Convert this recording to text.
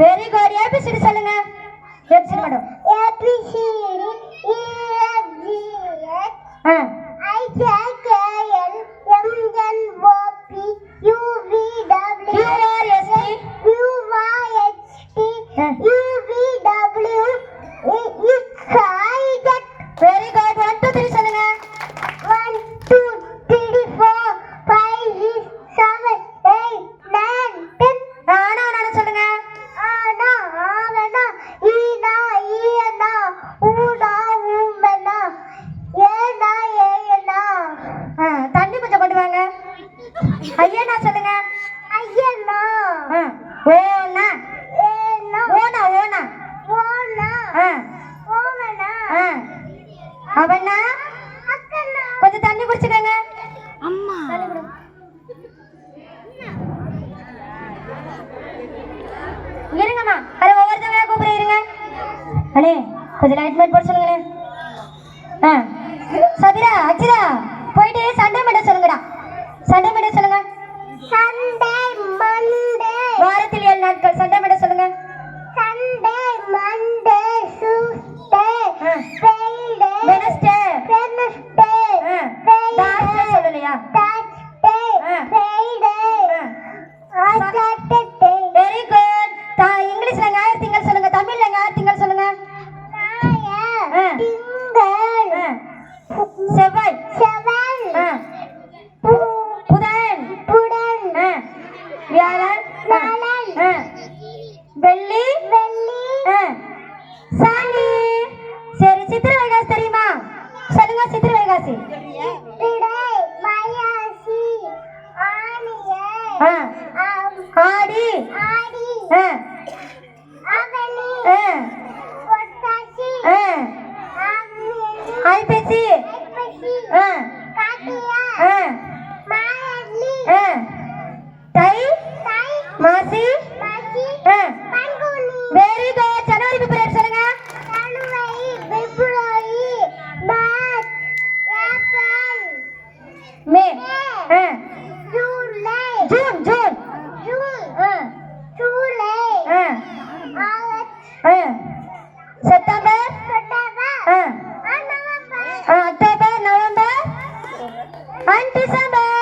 Very good ABCD சொல்லுங்க. ABCD madam. ABCD E F G H ஆ. அவண்ணா? கொஞ்சம் தண்ணி குடிச்சுக்கங்க. அம்மா. இருங்கம்மா. அது ஒவ்வொருத்தவங்க கூப்பிட இருங்க. அடே கொஞ்சம் லைட் மேட் போட சொல்லுங்களேன். ஆ. சபிரா அச்சிதா போயிட்டு சண்டை மட்டும் இல்லையா? வெரி குட் இங்கிலீஷ்ல ஞாயிறு திங்கள் சொல்லுங்க. தமிழ்ல ஞாயிறு திங்கள். சொல்லுங்க செவ்வாய். செவ்வாய். புதன். புதன். வியாழன். வியாழன் வெள்ளி. வெள்ளி. சனி சரி சித்திரை தெரியுமா? சொல்லுங்க சித்திரை வைகாசி ஐபேசி தை. மாசி. வெரி குட் ஜனவரி பிப்ரவரி சொல்லுங்க. மே. ஆ 反第三本。